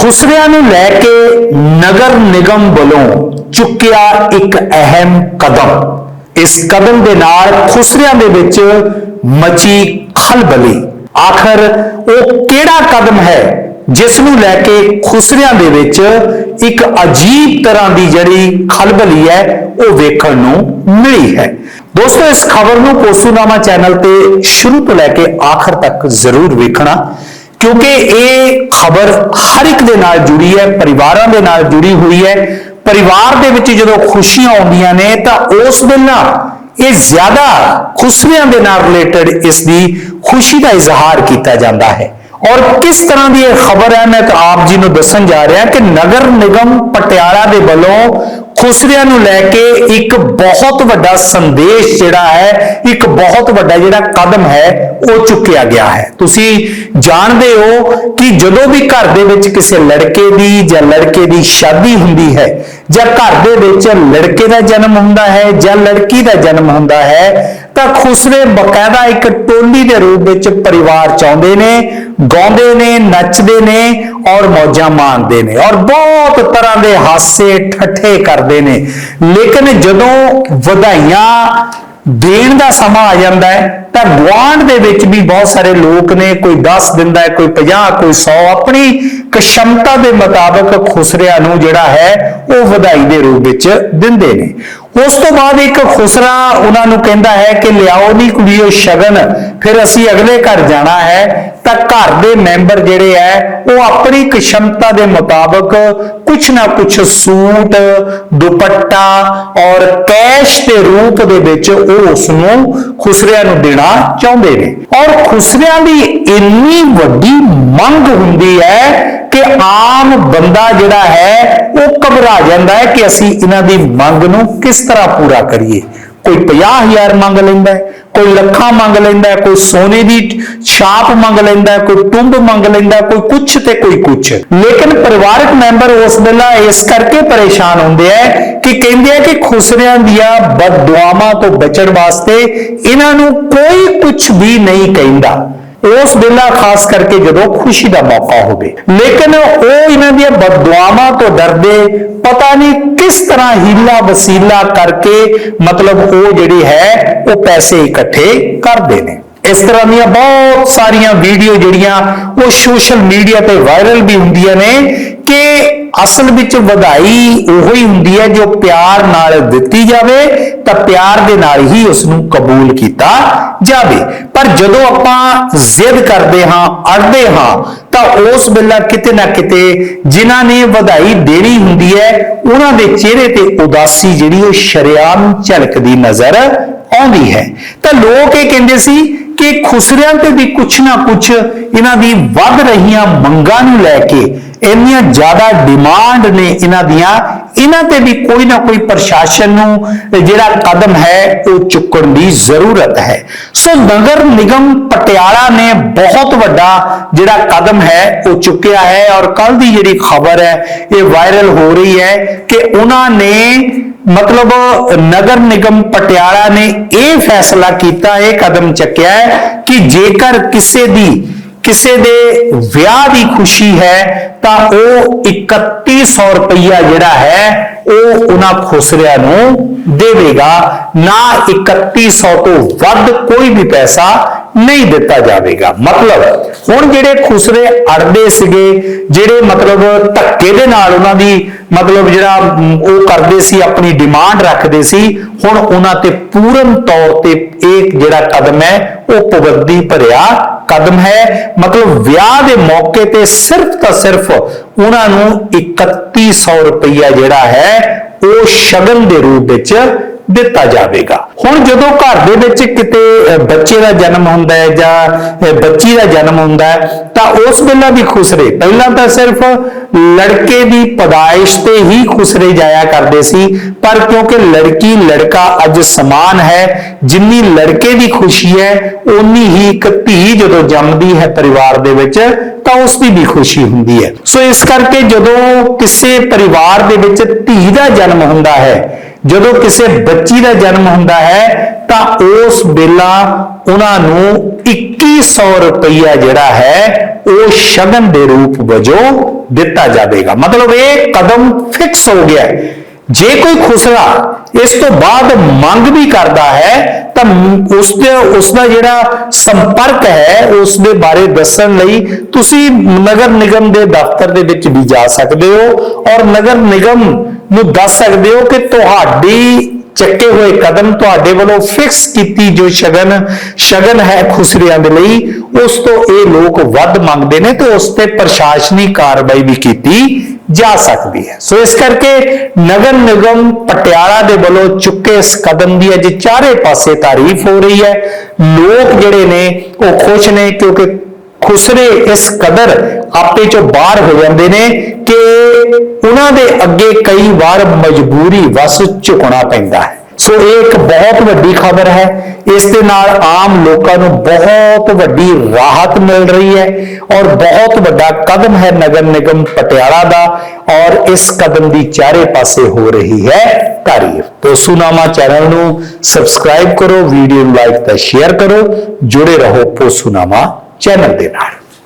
ਖੁਸਰਿਆਂ ਨੂੰ ਲੈ ਕੇ ਨਗਰ ਨਿਗਮ ਵੱਲੋਂ ਚੁੱਕਿਆ ਇੱਕ ਅਹਿਮ ਕਦਮ। ਇਸ ਕਦਮ ਦੇ ਨਾਲ ਖੁਸਰਿਆਂ ਦੇ ਵਿੱਚ ਮਚੀ ਖਲਬਲੀ। ਆਖਰ ਉਹ ਕਿਹੜਾ ਕਦਮ ਹੈ ਜਿਸ ਨੂੰ ਲੈ ਕੇ ਖੁਸਰਿਆਂ ਦੇ ਵਿੱਚ ਇੱਕ ਅਜੀਬ ਤਰ੍ਹਾਂ ਦੀ ਜਿਹੜੀ ਖਲਬਲੀ ਹੈ, ਉਹ ਵੇਖਣ ਨੂੰ ਮਿਲੀ ਹੈ। ਦੋਸਤੋ, ਇਸ ਖਬਰ ਨੂੰ ਕੋਸੂਨਾਮਾ ਚੈਨਲ ਤੇ ਸ਼ੁਰੂ ਤੋਂ ਲੈ ਕੇ ਆਖਰ ਤੱਕ ਜ਼ਰੂਰ ਵੇਖਣਾ। ਕਿਉਂਕਿ ਇਹ ਖਬਰ ਹਰ ਇੱਕ ਦੇ ਨਾਲ ਜੁੜੀ ਹੈ, ਪਰਿਵਾਰਾਂ ਦੇ ਨਾਲ ਜੁੜੀ ਹੋਈ ਹੈ। ਪਰਿਵਾਰ ਦੇ ਵਿੱਚ ਜਦੋਂ ਖੁਸ਼ੀਆਂ ਆਉਂਦੀਆਂ ਨੇ ਤਾਂ ਉਸ ਵੇਲੇ ਇਹ ਜ਼ਿਆਦਾ ਖੁਸ਼ੀਆਂ ਦੇ ਨਾਲ ਰਿਲੇਟਡ ਇਸ ਦੀ ਖੁਸ਼ੀ ਦਾ ਇਜ਼ਹਾਰ ਕੀਤਾ ਜਾਂਦਾ ਹੈ। ਔਰ ਕਿਸ ਤਰ੍ਹਾਂ ਦੀ ਇਹ ਖਬਰ ਹੈ, ਮੈਂ ਤਾਂ ਆਪ ਜੀ ਨੂੰ ਦੱਸਣ ਜਾ ਰਿਹਾ ਕਿ ਨਗਰ ਨਿਗਮ ਪਟਿਆਲਾ ਦੇ ਵੱਲੋਂ ਖੁਸਰਿਆਂ ਨੂੰ ਲੈ ਕੇ ਇੱਕ ਬਹੁਤ ਵੱਡਾ ਸੰਦੇਸ਼ ਜਿਹੜਾ ਹੈ, ਇੱਕ ਬਹੁਤ ਵੱਡਾ ਜਿਹੜਾ ਕਦਮ ਹੈ, ਉਹ ਚੁੱਕਿਆ ਗਿਆ ਹੈ। ਤੁਸੀਂ ਜਾਣਦੇ ਹੋ ਕਿ ਜਦੋਂ ਵੀ ਘਰ ਦੇ ਵਿੱਚ ਕਿਸੇ ਲੜਕੇ ਦੀ ਜਾਂ ਲੜਕੇ ਦੀ ਸ਼ਾਦੀ ਹੁੰਦੀ ਹੈ, ਜਾਂ ਘਰ ਦੇ ਵਿੱਚ ਲੜਕੇ ਦਾ ਜਨਮ ਹੁੰਦਾ ਹੈ ਜਾਂ ਲੜਕੀ ਦਾ ਜਨਮ ਹੁੰਦਾ ਹੈ ਤਾਂ ਖੁਸਰੇ ਬਕਾਇਦਾ ਇੱਕ ਟੋਲੀ ਦੇ ਰੂਪ ਵਿੱਚ ਪਰਿਵਾਰ ਚਾਹੁੰਦੇ ਨੇ, ਗਾਉਂਦੇ ਨੇ, ਨੱਚਦੇ ਨੇ ਔਰ ਮੌਜਾਂ ਮਾਣਦੇ ਨੇ ਔਰ ਬਹੁਤ ਤਰ੍ਹਾਂ ਦੇ ਹਾਸੇ ਠੱਠੇ ਕਰਦੇ ਨੇ। ਲੇਕਿਨ ਜਦੋਂ ਵਧਾਈਆਂ ਦੇਣ ਦਾ ਸਮਾਂ ਆ ਜਾਂਦਾ ਹੈ, ਤਾਂ ਗੁਆਂਢ ਦੇ ਵਿੱਚ ਵੀ ਬਹੁਤ ਸਾਰੇ ਲੋਕ ਨੇ, ਕੋਈ 10 ਦਿੰਦਾ ਹੈ, ਕੋਈ 50 ਕੋਈ 100 ਆਪਣੀ ਕਸ਼ਮਤਾ ਦੇ ਮੁਤਾਬਕ ਖੁਸਰਿਆਂ ਨੂੰ ਜਿਹੜਾ ਹੈ, ਉਹ ਵਧਾਈ ਦੇ ਰੂਪ ਵਿੱਚ ਦਿੰਦੇ ਨੇ। ਉਸ ਤੋਂ ਬਾਅਦ ਇੱਕ ਖੁਸਰਾ ਉਹਨਾਂ ਨੂੰ ਕਹਿੰਦਾ ਹੈ ਕਿ ਲਿਆਓ ਨਹੀਂ ਕੁੜੀਓ ਸ਼ਗਨ, ਫਿਰ ਅਸੀਂ ਅਗਲੇ ਘਰ ਜਾਣਾ ਹੈ। ਤਾਂ ਘਰ ਦੇ ਮੈਂਬਰ ਜਿਹੜੇ ਹੈ, ਉਹ ਆਪਣੀ ਕਿਸ਼ਮਤਾ ਦੇ ਮੁਤਾਬਕ ਕੁਛ ਨਾ ਕੁਛ ਸੂਟ, ਦੁਪੱਟਾ ਔਰ ਕੈਸ਼ ਦੇ ਰੂਪ ਦੇ ਵਿੱਚ ਉਹ ਉਸ ਨੂੰ ਖੁਸਰਿਆਂ ਨੂੰ ਦੇਣਾ ਚਾਹੁੰਦੇ ਨੇ। ਔਰ ਖੁਸਰਿਆਂ ਦੀ ਇੰਨੀ ਵੱਡੀ ਮੰਗ ਹੁੰਦੀ ਹੈ ਕਿ ਆਮ ਬੰਦਾ ਜਿਹੜਾ ਹੈ, ਉਹ ਘਬਰਾ ਜਾਂਦਾ ਹੈ ਕਿ ਅਸੀਂ ਇਹਨਾਂ ਦੀ ਮੰਗ ਨੂੰ ਕਿਸ ਤਰ੍ਹਾਂ ਪੂਰਾ ਕਰੀਏ। ਕੋਈ 50000 ਮੰਗ ਲੈਂਦਾ ਕੋਈ ਲੱਖਾਂ ਮੰਗ ਲੈਂਦਾ ਕੋਈ ਸੋਨੇ ਦੀ ਛਾਪ ਮੰਗ ਲੈਂਦਾ ਕੋਈ ਟੁੰਬ ਮੰਗ ਲੈਂਦਾ ਕੋਈ ਕੁਛ ਤੇ ਕੋਈ ਕੁਛ। ਲੇਕਿਨ ਪਰਿਵਾਰਕ ਮੈਂਬਰ ਉਸ ਵੇਲਾ ਇਸ ਕਰਕੇ ਪਰੇਸ਼ਾਨ ਹੁੰਦੇ ਆ ਕਿ ਕਹਿੰਦੇ ਆ ਕਿ ਖੁਸਰਿਆਂ ਦੀਆਂ ਬਦਦੁਆਵਾਂ ਤੋਂ ਬਚਣ ਵਾਸਤੇ ਇਹਨਾਂ ਨੂੰ ਕੋਈ ਕੁਛ ਵੀ ਨਹੀਂ ਕਹਿੰਦਾ। ਉਸ ਵੇਲਾ ਖਾਸ ਕਰਕੇ ਜਦੋਂ ਖੁਸ਼ੀ ਦਾ ਮੌਕਾ ਹੋਵੇ। ਲੇਕਿਨ ਉਹ ਇਹਨਾਂ ਦੀਆਂ ਬਦਦੁਆਵਾਂ ਤੋਂ ਡਰਦੇ ਪਤਾ ਨਹੀਂ ਕਿਸ ਤਰ੍ਹਾਂ ਹੀਲਾ ਵਸੀਲਾ ਕਰਕੇ ਮਤਲਬ ਉਹ ਜਿਹੜੀ ਹੈ, ਉਹ ਪੈਸੇ ਇਕੱਠੇ ਕਰਦੇ ਨੇ। ਇਸ ਤਰ੍ਹਾਂ ਦੀਆਂ ਬਹੁਤ ਸਾਰੀਆਂ ਵੀਡੀਓ ਜਿਹੜੀਆਂ ਉਹ ਸੋਸ਼ਲ ਮੀਡੀਆ ਤੇ ਵਾਇਰਲ ਵੀ ਹੁੰਦੀਆਂ ਨੇ ਕਿ ਅਸਲ ਵਿੱਚ ਵਧਾਈ ਉਹੀ ਹੁੰਦੀ ਹੈ ਜੋ ਪਿਆਰ ਨਾਲ ਦਿੱਤੀ ਜਾਵੇ, ਤਾਂ ਪਿਆਰ ਦੇ ਨਾਲ ਹੀ ਉਸ ਨੂੰ ਕਬੂਲ ਕੀਤਾ ਜਾਵੇ। ਪਰ ਜਦੋਂ ਆਪਾਂ ਜ਼ਿੱਦ ਕਰਦੇ ਹਾਂ ਅੜਦੇ ਹਾਂ, ਤਾਂ ਉਸ ਵੇਲੇ ਕਿਤੇ ਨਾ ਕਿਤੇ ਜਿਨ੍ਹਾਂ ਨੇ ਵਧਾਈ ਦੇਣੀ ਹੁੰਦੀ ਹੈ, ਉਹਨਾਂ ਦੇ ਚਿਹਰੇ ਤੇ ਉਦਾਸੀ ਜਿਹੜੀ ਉਹ ਸ਼ਰਿਆਮ ਝਲਕਦੀ ਨਜ਼ਰ ਆਉਂਦੀ ਹੈ। ਤਾਂ ਲੋਕ ਇਹ ਕਹਿੰਦੇ ਸੀ ਕਿ ਖੁਸਰਿਆਂ ਤੇ ਵੀ ਕੁਛ ਨਾ ਕੁਛ ਇਹਨਾਂ ਦੀ ਵੱਧ ਰਹੀਆਂ ਮੰਗਾਂ ਨੂੰ ਲੈ ਕੇ ਇੰਨੀਆਂ ਜ਼ਿਆਦਾ ਡਿਮਾਂਡ ਨੇ ਇਹਨਾਂ ਦੀਆਂ, ਇਹਨਾਂ ਤੇ ਵੀ ਕੋਈ ਨਾ ਕੋਈ ਪ੍ਰਸ਼ਾਸਨ ਨੂੰ ਜਿਹੜਾ ਕਦਮ ਹੈ, ਉਹ ਚੁੱਕਣ ਦੀ ਜ਼ਰੂਰਤ ਹੈ। ਸੋ ਨਗਰ ਨਿਗਮ ਪਟਿਆਲਾ ਨੇ ਬਹੁਤ ਵੱਡਾ ਜਿਹੜਾ ਕਦਮ ਹੈ, ਉਹ ਚੁੱਕਿਆ ਹੈ ਔਰ ਕੱਲ ਦੀ ਜਿਹੜੀ ਖਬਰ ਹੈ, ਇਹ ਵਾਇਰਲ ਹੋ ਰਹੀ ਹੈ ਕਿ ਉਹਨਾਂ ਨੇ ਮਤਲਬ ਨਗਰ ਨਿਗਮ ਪਟਿਆਲਾ ਨੇ ਇਹ ਫੈਸਲਾ ਕੀਤਾ, ਇਹ ਕਦਮ ਚੱਕਿਆ ਹੈ ਕਿ ਜੇਕਰ ਕਿਸੇ ਦੀ ਕਿਸੇ ਦੇ ਵਿਆਹ ਦੀ ਖੁਸ਼ੀ ਹੈ, ਤਾਂ ਉਹ 3100 ਰੁਪਈਆ ਜਿਹੜਾ ਹੈ, ਉਹ ਉਹਨਾਂ ਖੁਸਰਿਆਂ ਨੂੰ ਦੇਵੇਗਾ। ਨਾ 3100 ਤੋਂ ਵੱਧ ਕੋਈ ਵੀ ਪੈਸਾ ਨਹੀਂ ਦਿੱਤਾ ਜਾਵੇਗਾ। ਮਤਲਬ ਹੁਣ ਜਿਹੜੇ ਖੁਸਰੇ ਅੜਦੇ ਸੀਗੇ, ਜਿਹੜੇ ਮਤਲਬ ਧੱਕੇ ਦੇ ਨਾਲ ਉਹਨਾਂ ਦੀ ਮਤਲਬ ਜਿਹੜਾ ਉਹ ਕਰਦੇ ਸੀ, ਆਪਣੀ ਡਿਮਾਂਡ ਰੱਖਦੇ ਸੀ, ਹੁਣ ਉਹਨਾਂ ਤੇ ਪੂਰਨ ਤੌਰ ਤੇ ਇਹ ਜਿਹੜਾ ਕਦਮ ਹੈ, ਉਹ ਪਾਬੰਦੀ ਭਰਿਆ ਕਦਮ ਹੈ। ਮਤਲਬ ਵਿਆਹ ਦੇ ਮੌਕੇ ਤੇ ਸਿਰਫ ਤਾਂ ਸਿਰਫ ਉਹਨਾਂ ਨੂੰ 3100 ਰੁਪਈਆ ਜਿਹੜਾ ਹੈ, ਉਹ ਸ਼ਗਨ ਦੇ ਰੂਪ ਵਿੱਚ ਦਿੱਤਾ ਜਾਵੇਗਾ। ਹੁਣ ਜਦੋਂ ਘਰ ਦੇ ਵਿੱਚ ਕਿਤੇ ਬੱਚੇ ਦਾ ਜਨਮ ਹੁੰਦਾ ਹੈ ਜਾਂ ਬੱਚੀ ਦਾ ਜਨਮ ਹੁੰਦਾ ਹੈ, ਤਾਂ ਉਸ ਵੇਲੇ ਵੀ ਖੁਸਰੇ। ਪਹਿਲਾਂ ਤਾਂ ਸਿਰਫ ਲੜਕੇ ਦੀ ਪਦਾਇਸ਼ ਤੇ ਹੀ ਖੁਸਰੇ ਜਾਇਆ ਕਰਦੇ ਸੀ ਪਰ ਕਿਉਂਕਿ ਲੜਕੀ, ਲੜਕਾ ਅੱਜ ਸਮਾਨ ਹੈ, ਜਿੰਨੀ ਲੜਕੇ ਦੀ ਖੁਸ਼ੀ ਹੈ, ਓਨੀ ਹੀ ਇੱਕ ਧੀ ਜਦੋਂ ਜੰਮਦੀ ਹੈ ਪਰਿਵਾਰ ਦੇ ਵਿੱਚ, ਤਾਂ ਉਸ ਦੀ ਵੀ ਖੁਸ਼ੀ ਹੁੰਦੀ ਹੈ ਸੋ ਇਸ ਕਰਕੇ ਜਦੋਂ ਕਿਸੇ ਪਰਿਵਾਰ ਦੇ ਵਿੱਚ ਧੀ ਦਾ ਜਨਮ ਹੁੰਦਾ ਹੈ, ਜਦੋਂ ਕਿਸੇ ਬੱਚੀ ਦਾ ਜਨਮ ਹੁੰਦਾ ਹੈ, ਤਾਂ ਉਸ ਵੇਲਾ ਉਹਨਾਂ ਨੂੰ 2100 ਰੁਪਈਆ ਜਿਹੜਾ ਹੈ, ਉਹ ਸ਼ਗਨ ਦੇ ਰੂਪ ਵਜੋਂ ਦਿੱਤਾ ਜਾਵੇਗਾ ਮਤਲਬ ਇਹ ਕਦਮ ਫਿਕਸ ਹੋ ਗਿਆ ਹੈ। ਜੇ ਕੋਈ ਖੁਸਰਾ ਇਸ ਤੋਂ ਬਾਅਦ ਮੰਗ ਵੀ ਕਰਦਾ ਹੈ, ਤਾਂ ਉਸ ਦੇ ਉਸ ਦਾ ਜਿਹੜਾ ਸੰਪਰਕ ਹੈ ਉਸ ਦੇ ਬਾਰੇ ਦੱਸਣ ਲਈ ਤੁਸੀਂ ਨਗਰ ਨਿਗਮ ਦੇ ਦਫ਼ਤਰ ਦੇ ਵਿੱਚ ਵੀ ਜਾ ਸਕਦੇ ਹੋ ਔਰ ਨਗਰ ਨਿਗਮ ਨੂੰ ਦੱਸ ਸਕਦੇ ਹੋ ਕਿ ਤੁਹਾਡੀ ਚੱਕੇ ਹੋਏ ਕਦਮ ਤੁਹਾਡੇ ਵੱਲੋਂ ਫਿਕਸ ਕੀਤੀ ਜੋ ਸ਼ਗਨ ਸ਼ਗਨ ਹੈ ਖੁਸਰਿਆਂ ਦੇ ਲਈ, ਉਸ ਤੋਂ ਇਹ ਲੋਕ ਵੱਧ ਮੰਗਦੇ ਨੇ ਤੇ ਉਸ ਤੇ ਪ੍ਰਸ਼ਾਸਨੀ ਕਾਰਵਾਈ ਵੀ ਕੀਤੀ ਜਾ ਸਕਦੀ ਹੈ। ਸੋ ਇਸ ਕਰਕੇ ਨਗਰ ਨਿਗਮ ਪਟਿਆਲਾ ਦੇ ਵੱਲੋਂ ਚੁੱਕੇ ਇਸ ਕਦਮ ਦੀ ਅੱਜ ਚਾਰੇ ਪਾਸੇ ਤਾਰੀਫ ਹੋ ਰਹੀ ਹੈ। ਲੋਕ ਜਿਹੜੇ ਨੇ ਉਹ ਖੁਸ਼ ਨੇ ਕਿਉਂਕਿ ਖੁਸਰੇ ਇਸ ਕਦਰ ਆਪੇ ਚੋਂ ਬਾਹਰ ਹੋ ਜਾਂਦੇ ਨੇ ਕਿ ਉਹਨਾਂ ਦੇ ਅੱਗੇ ਕਈ ਵਾਰ ਮਜਬੂਰੀ ਵਸ ਝੁਕਣਾ ਪੈਂਦਾ ਹੈ। ਸੋ ਇਹ ਇੱਕ ਬਹੁਤ ਵੱਡੀ ਖਬਰ ਹੈ। ਇਸ ਦੇ ਨਾਲ ਆਮ ਲੋਕਾਂ ਨੂੰ ਬਹੁਤ ਵੱਡੀ ਰਾਹਤ ਮਿਲ ਰਹੀ ਹੈ ਔਰ ਬਹੁਤ ਵੱਡਾ ਕਦਮ ਹੈ ਨਗਰ ਨਿਗਮ ਪਟਿਆਲਾ ਦਾ ਔਰ ਇਸ ਕਦਮ ਦੀ ਚਾਰੇ ਪਾਸੇ ਹੋ ਰਹੀ ਹੈ ਤਾਰੀਫ। ਤੋਂ ਸੁਨਾਮਾ ਚੈਨਲ ਨੂੰ ਸਬਸਕ੍ਰਾਈਬ ਕਰੋ, ਵੀਡੀਓ ਨੂੰ ਲਾਈਕ ਤੇ ਸ਼ੇਅਰ ਕਰੋ। ਜੁੜੇ ਰਹੋ ਪੋਸੂਨਾਮਾ ਚੈਨਲ ਦੇ ਨਾਲ।